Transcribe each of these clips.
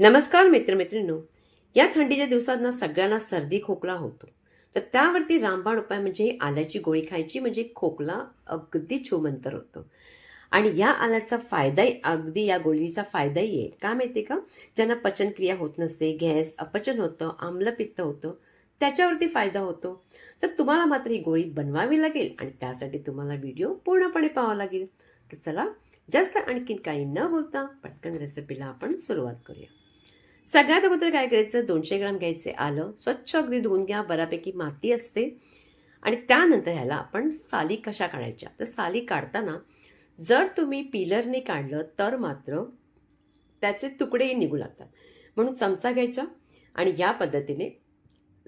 नमस्कार मित्रमैत्रिणींनो. या थंडीच्या दिवसात ना सगळ्यांना सर्दी खोकला होतो. तर त्यावरती रामबाण उपाय म्हणजे आल्याची गोळी खायची म्हणजे खोकला अगदी छुमंतर होतो. आणि या आल्याचा फायदाही अगदी या गोळीचा फायदाही आहे. का माहिती का? ज्यांना पचनक्रिया होत नसते गॅस अपचन होतं आम्लपित्त होतं त्याच्यावरती फायदा होतो. तर तुम्हाला मात्र ही गोळी बनवावी लागेल आणि त्यासाठी तुम्हाला व्हिडिओ पूर्णपणे पाहावा लागेल. तर चला जास्त आणखीन काही न बोलता पटकन रेसिपीला आपण सुरुवात करूया. सगळ्यात अगोदर काय करायचं? दोनशे ग्राम घ्यायचे. आलं. स्वच्छ अगदी धुवून घ्या. बऱ्यापैकी माती असते. आणि त्यानंतर ह्याला आपण साली कशा काढायच्या? तर साली काढताना जर तुम्ही पिलरने काढलं तर मात्र त्याचे तुकडेही निघू लागतात. म्हणून चमचा घ्यायचा आणि या पद्धतीने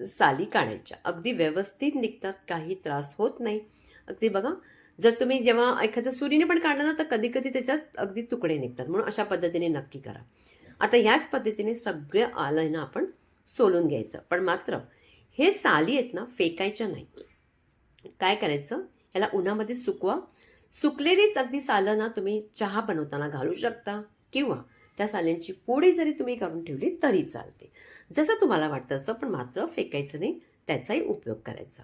साली काढायच्या. अगदी व्यवस्थित निघतात. काही त्रास होत नाही. अगदी बघा. जर तुम्ही जेव्हा एखाद्या सुरीने पण काढलं ना तर कधी कधी त्याच्यात अगदी तुकडे निघतात. म्हणून अशा पद्धतीने नक्की करा. आता ह्याच पद्धतीने सगळं आलं ना आपण सोलून घ्यायचं. पण मात्र हे साली आहेत ना फेकायच्या नाही काय करायचं? याला उन्हामध्ये सुकवा. सुकलेलीच अगदी सालं ना तुम्ही चहा बनवताना घालू शकता किंवा त्या साल्यांची पोळी जरी तुम्ही करून ठेवली तरी चालते. जसं तुम्हाला वाटतं असं पण मात्र फेकायचं नाही त्याचाही उपयोग करायचा.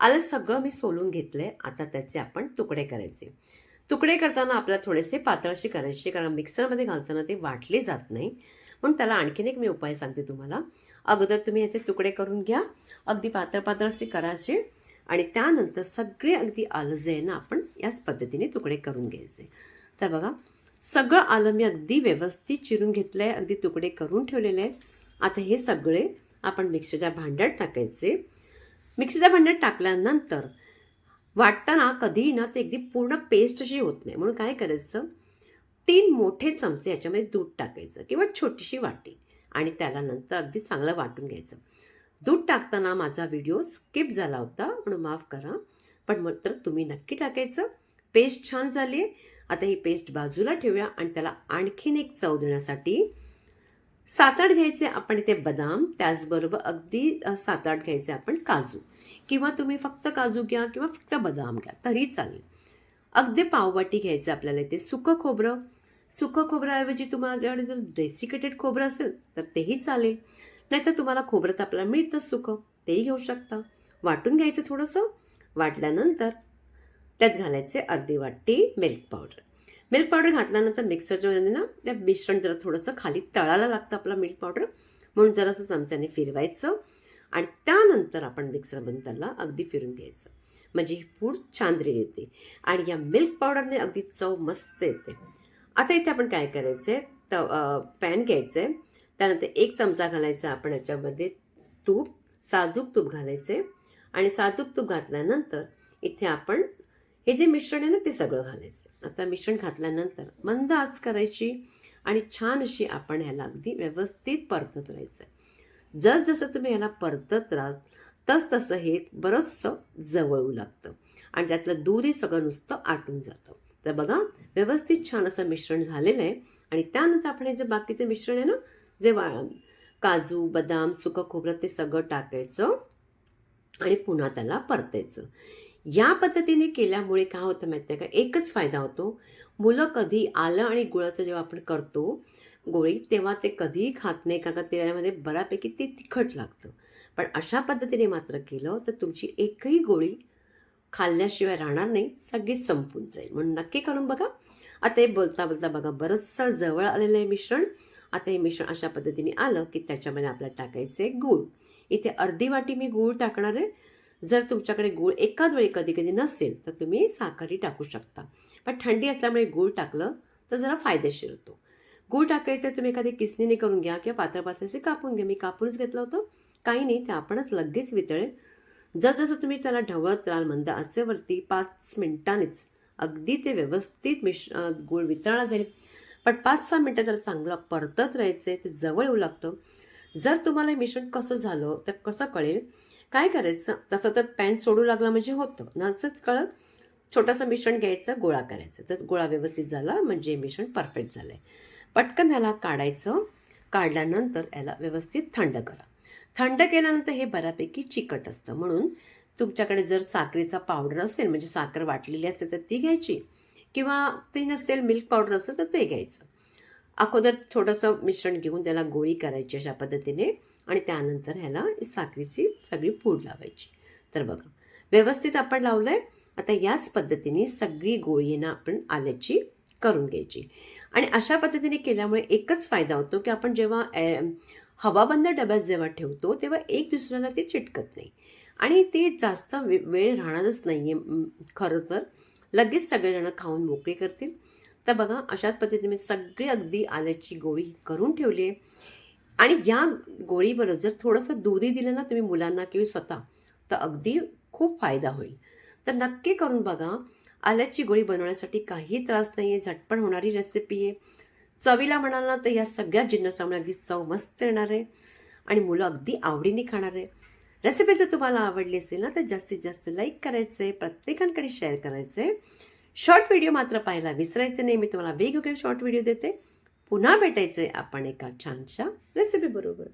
आलं सगळं मी सोलून घेतलं आहे आता त्याचे आपण तुकडे करायचे. तुकडे करताना आपल्याला थोडेसे पातळशी करायचे कारण मिक्सरमध्ये घालताना ते वाटले जात नाही. म्हणून त्याला आणखीन एक मी उपाय सांगते तुम्हाला. अगोदर तुम्ही याचे तुकडे करून घ्या. अगदी पातळ पातळसे करायचे आणि त्यानंतर सगळे अगदी आलं जे आहे ना आपण याच पद्धतीने तुकडे करून घ्यायचे. तर बघा सगळं आलं मी अगदी व्यवस्थित चिरून घेतलं आहे अगदी तुकडे करून ठेवलेले आहे आता हे सगळे आपण मिक्सरच्या भांड्यात टाकायचे. मिक्सरच्या भांड्यात टाकल्यानंतर वाटताना कधीही ना ते अगदी पूर्ण पेस्ट अशी होत नाही. म्हणून काय करायचं? तीन मोठे चमचे याच्यामध्ये दूध टाकायचं किंवा छोटीशी वाटी आणि त्याला नंतर अगदी चांगलं वाटून घ्यायचं. दूध टाकताना माझा व्हिडिओ स्किप झाला होता म्हणून माफ करा. पण मात्र तुम्ही नक्की टाकायचं. पेस्ट छान झाली आहे. आता ही पेस्ट बाजूला ठेवूया आणि त्याला आणखीन एक चव देण्यासाठी सात आठ घ्यायचे आपण इथे बदाम त्याचबरोबर अगदी सात आठ घ्यायचे आपण काजू. किंवा तुम्ही फक्त काजू घ्या किंवा फक्त बदाम घ्या तरी चालेल. अगदी पाववाटी घ्यायचं आपल्याला इथे. सुकं खोबरं. सुकं खोबऱ्याऐवजी तुम्हाला जर डेसिकेटेड खोबरं असेल तर तेही चालेल. नाहीतर तुम्हाला खोबरं तर आपल्याला मिळतंच सुकं. तेही घेऊ शकता. वाटून घ्यायचं थोडंसं. वाटल्यानंतर त्यात घालायचे अर्धी वाटी मिल्क पावडर मिल्क पावडर घातल्यानंतर मिक्सरच्या ना त्या मिश्रण जरा थोडंसं खाली तळायला लागतं आपलं मिल्क पावडर म्हणून जरासं चमच्याने फिरवायचं. आणि त्यानंतर आपण मिक्सरमधून त्याला अगदी फिरून घ्यायचं. म्हणजे ही पूड छान येते आणि या मिल्क पावडरने अगदी चव मस्त येते. आता इथे आपण काय करायचं त पॅन घ्यायचं आहे त्यानंतर एक चमचा घालायचा आपण याच्यामध्ये तूप साजूक तूप घालायचे आणि साजूक तूप घातल्यानंतर इथे आपण हे जे मिश्रण आहे ना ते सगळं घालायचं आता मिश्रण घातल्यानंतर मंद आच करायची आणि छान अशी आपण ह्याला अगदी व्यवस्थित परतत राहायचं जसजसं तुम्ही ह्याला परतत राहाल तस तसं हे बरंचसं जवळू लागतं. आणि त्यातलं दूधही सगळं नुसतं आटून जातं. तर बघा व्यवस्थित छान असं मिश्रण झालेलं आहे. आणि त्यानंतर आपण हे जे बाकीचे मिश्रण आहे ना जे वा काजू बदाम सुकं खोबरं ते सगळं टाकायचं आणि पुन्हा त्याला परतायचं. या पद्धतीने केल्यामुळे काय होतं माहिती आहे का? एकच फायदा होतो. मुलं कधी आलं आणि गुळाचं जेव्हा आपण करतो गोळी तेव्हा ते कधीही खात नाही कारण का त्यामध्ये बऱ्यापैकी ते तिखट लागतं. पण अशा पद्धतीने मात्र केलं तर तुमची एकही गोळी खाल्ल्याशिवाय राहणार नाही सगळीच संपून जाईल. म्हणून नक्की करून बघा. आता हे बोलता बोलता बघा बरंचसं जवळ आलेलं आहे मिश्रण. आता हे मिश्रण अशा पद्धतीने आलं की त्याच्यामध्ये आपल्याला टाकायचं आहे गूळ. इथे अर्धी वाटी मी गूळ टाकणार आहे. जर तुमच्याकडे गूळ एकाच वेळी कधी कधी नसेल तर तुम्ही साखरही टाकू शकता. पण थंडी असल्यामुळे गूळ टाकलं तर जरा फायदेशीर होतो. गूळ टाकायचं तुम्ही एखादी किसनीने करून घ्या किंवा पात्र पात्राचे कापून घ्या. मी कापूनच घेतलं होतं. काही नाही ते आपणच लगेच वितळेल. जसजसं तुम्ही त्याला ढवळत राहाल मंद आचेवरती पाच मिनिटांनीच अगदी ते व्यवस्थित मिश गूळ वितळला जाईल. पण पाच सहा मिनटं त्याला चांगलं परतत राहायचं आहे ते जवळ येऊ लागतं. जर तुम्हाला हे मिश्रण कसं झालं तर कसं कळेल? काय करायचं? तसं तर पॅन सोडू लागला म्हणजे होतं. नचत कळत छोटंसं मिश्रण घ्यायचं गोळा करायचं. जर गोळा व्यवस्थित झाला म्हणजे मिश्रण परफेक्ट झालं आहे पटकन ह्याला काढायचं. काढल्यानंतर याला व्यवस्थित थंड करा. थंड केल्यानंतर हे बऱ्यापैकी चिकट असतं. म्हणून तुमच्याकडे जर साखरेचा पावडर असेल म्हणजे साखर वाटलेली असेल तर ती घ्यायची. किंवा ती नसेल मिल्क पावडर असेल तर ते घ्यायचं. अगोदर थोडंसं मिश्रण घेऊन त्याला गोळी करायची अशा पद्धतीने आणि त्यानंतर ह्याला साखरेची सगळी पूड लावायची. तर बघा व्यवस्थित आपण लावलंय. आता याच पद्धतीने सगळी गोळी ना आपण आल्याची करून घ्यायची. आणि अशा पद्धतीने केल्यामुळे एकच फायदा होतो की आपण जेव्हा हवाबंद डब्यात जेव्हा ठेवतो तेव्हा एक दुसऱ्याला ते चिटकत नाही. आणि ते जास्त वे वेळ राहणारच नाही आहे खरं तर. लगेच सगळेजणं खाऊन मोकळे करतील. तर बघा अशाच पद्धतीने मी सगळी अगदी आल्याची गोळी करून ठेवली आहे आणि या गोळीबरोबर जर थोडंसं दूधही दिलं ना तुम्ही मुलांना किंवा स्वतः तर अगदी खूप फायदा होईल. तर नक्की करून बघा आल्याची गोळी बनवण्यासाठी काही त्रास नाही आहे झटपट होणारी रेसिपी आहे. चवीला म्हणाल ना तर या सगळ्या जिन्नसामुळे अगदी चव मस्त येणार आहे आणि मुलं अगदी आवडीने खाणार आहे. रेसिपी जर तुम्हाला आवडली असेल ना तर जास्तीत जास्त लाईक करायचं आहे प्रत्येकांकडे शेअर करायचं आहे शॉर्ट व्हिडिओ मात्र पाहायला विसरायचे नाही मी तुम्हाला वेगवेगळे शॉर्ट व्हिडिओ देते. पुन्हा भेटायचे आपण एका छानशा रेसिपी बरोबर.